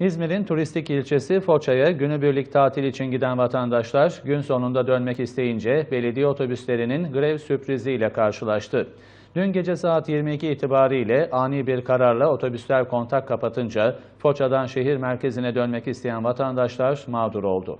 İzmir'in turistik ilçesi Foça'ya günübirlik tatil için giden vatandaşlar gün sonunda dönmek isteyince belediye otobüslerinin grev sürpriziyle karşılaştı. Dün gece saat 22 itibariyle ani bir kararla otobüsler kontak kapatınca Foça'dan şehir merkezine dönmek isteyen vatandaşlar mağdur oldu.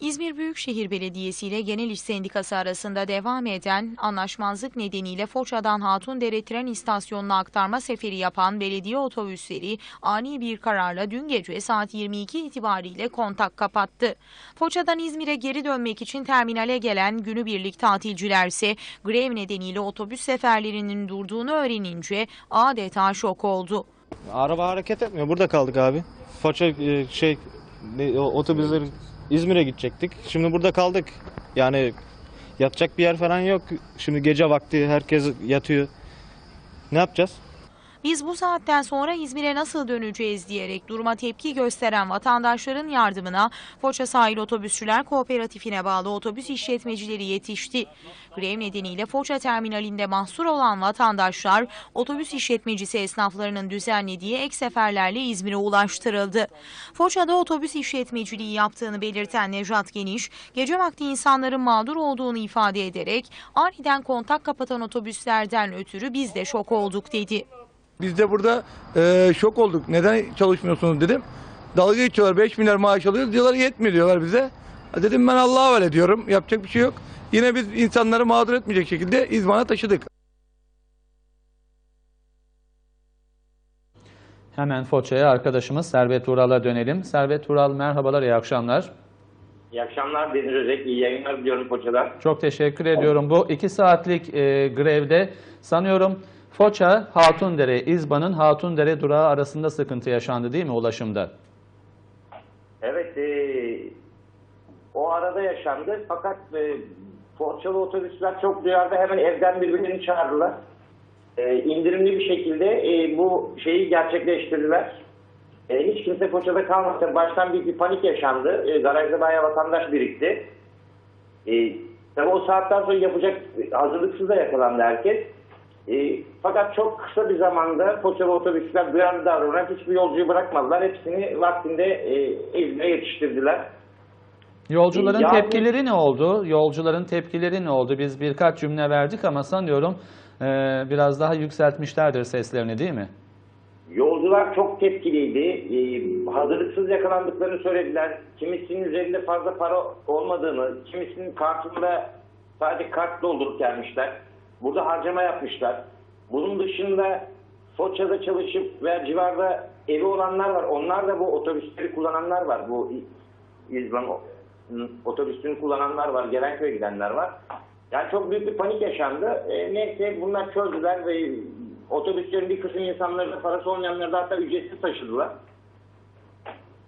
İzmir Büyükşehir Belediyesi ile Genel İş Sendikası arasında devam eden anlaşmazlık nedeniyle Foça'dan Hatundere tren istasyonuna aktarma seferi yapan belediye otobüsleri ani bir kararla dün gece saat 22 itibariyle kontak kapattı. Foça'dan İzmir'e geri dönmek için terminale gelen günübirlik tatilcilerse grev nedeniyle otobüs seferlerinin durduğunu öğrenince adeta şok oldu. Araba hareket etmiyor. Burada kaldık abi. Foça e, şey ne, o- otobüsler İzmir'e gidecektik. Şimdi burada kaldık. Yani yatacak bir yer falan yok. Şimdi gece vakti herkes yatıyor. Ne yapacağız? Biz bu saatten sonra İzmir'e nasıl döneceğiz diyerek duruma tepki gösteren vatandaşların yardımına Foça Sahil Otobüsçüler Kooperatifine bağlı otobüs işletmecileri yetişti. Grev nedeniyle Foça terminalinde mahsur olan vatandaşlar otobüs işletmecisi esnaflarının düzenlediği ek seferlerle İzmir'e ulaştırıldı. Foça'da otobüs işletmeciliği yaptığını belirten Nejat Geniş, gece vakti insanların mağdur olduğunu ifade ederek aniden kontak kapatan otobüslerden ötürü biz de şok olduk dedi. Biz de burada e, şok olduk. Neden çalışmıyorsunuz dedim. Dalga geçiyorlar. 5 milyar maaş alıyoruz. Diyorlar yetmiyor diyorlar bize. Dedim ben Allah'a havale diyorum. Yapacak bir şey yok. Yine biz insanları mağdur etmeyecek şekilde izmana taşıdık. Hemen Foça'ya arkadaşımız Servet Ural'a dönelim. Servet Ural merhabalar, iyi akşamlar. İyi akşamlar Deniz Özek. İyi yayınlar diliyorum Foça'dan. Çok teşekkür ediyorum. Bu iki saatlik e, grevde sanıyorum Foça, Hatundere, İzban'ın Hatundere durağı arasında sıkıntı yaşandı değil mi ulaşımda? Evet, e, o arada yaşandı. Fakat e, Foçalı otobüsler çok duyarlı. Hemen evden birbirlerini çağırdılar. E, indirimli bir şekilde e, bu şeyi gerçekleştirdiler. E, hiç kimse Foça'da kalmadı. Baştan bir, bir panik yaşandı. E, garajda bayağı vatandaş birikti. E, tabii o saatten sonra yapacak hazırlıksız da yakalandı herkes. E, fakat çok kısa bir zamanda Foçalı otobüsler duyarlı davranarak hiçbir yolcuyu bırakmadılar. Hepsini vaktinde e, İzmir'e yetiştirdiler. Yolcuların Yani- tepkileri ne oldu? Yolcuların tepkileri ne oldu? Biz birkaç cümle verdik ama sanıyorum e, biraz daha yükseltmişlerdir seslerini değil mi? Yolcular çok tepkiliydi. Ee, hazırlıksız yakalandıklarını söylediler. Kimisinin üzerinde fazla para olmadığını, kimisinin kartında sadece kart doldurup gelmişler. Burada harcama yapmışlar. Bunun dışında Foça'da çalışıp ve civarda evi olanlar var. Onlar da bu otobüsleri kullananlar var. Bu İzban otobüsünü kullananlar var. Gelenköy gidenler var. Yani çok büyük bir panik yaşandı. E, neyse bunlar çözdüler ve otobüslerin bir kısım insanları da parası olmayanları da hatta ücretsiz taşıdılar.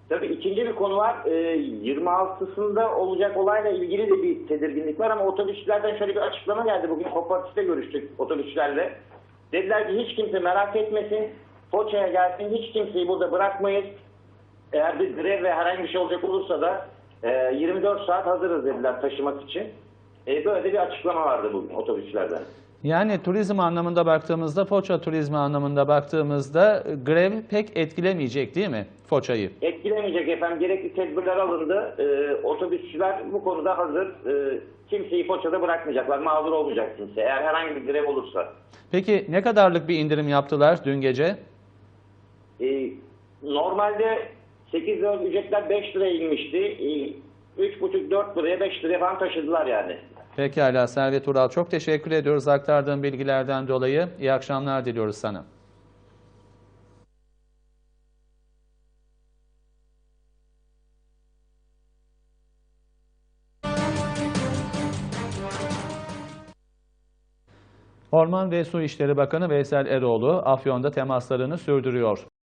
Tabii ikinci bir konu var. E, 26'sında olacak olayla ilgili de bir tedirginlik var ama otobüsçülerden şöyle bir açıklama geldi. Bugün kooperatifte görüştük otobüsçülerle. Dediler ki hiç kimse merak etmesin. Foça'ya gelsin. Hiç kimseyi burada bırakmayız. Eğer bir grev ve herhangi bir şey olacak olursa da e, 24 saat hazırız dediler taşımak için. E, böyle de bir açıklama vardı bugün otobüsçülerden. Yani turizm anlamında baktığımızda, Foça turizmi anlamında baktığımızda grev pek etkilemeyecek değil mi Foça'yı? Etkilemeyecek efendim. Gerekli tedbirler alındı. E, otobüsçüler bu konuda hazır. E, kimseyi Foça'da bırakmayacaklar. Mağdur olmayacak kimse. Eğer herhangi bir grev olursa. Peki ne kadarlık bir indirim yaptılar dün gece? E, normalde 8 lira ücretler 5 liraya inmişti. E, 3,5-4 liraya 5 liraya falan taşıdılar yani. Pekala Servet Ural çok teşekkür ediyoruz aktardığın bilgilerden dolayı. İyi akşamlar diliyoruz sana. Orman ve Su İşleri Bakanı Veysel Eroğlu Afyon'da temaslarını sürdürüyor.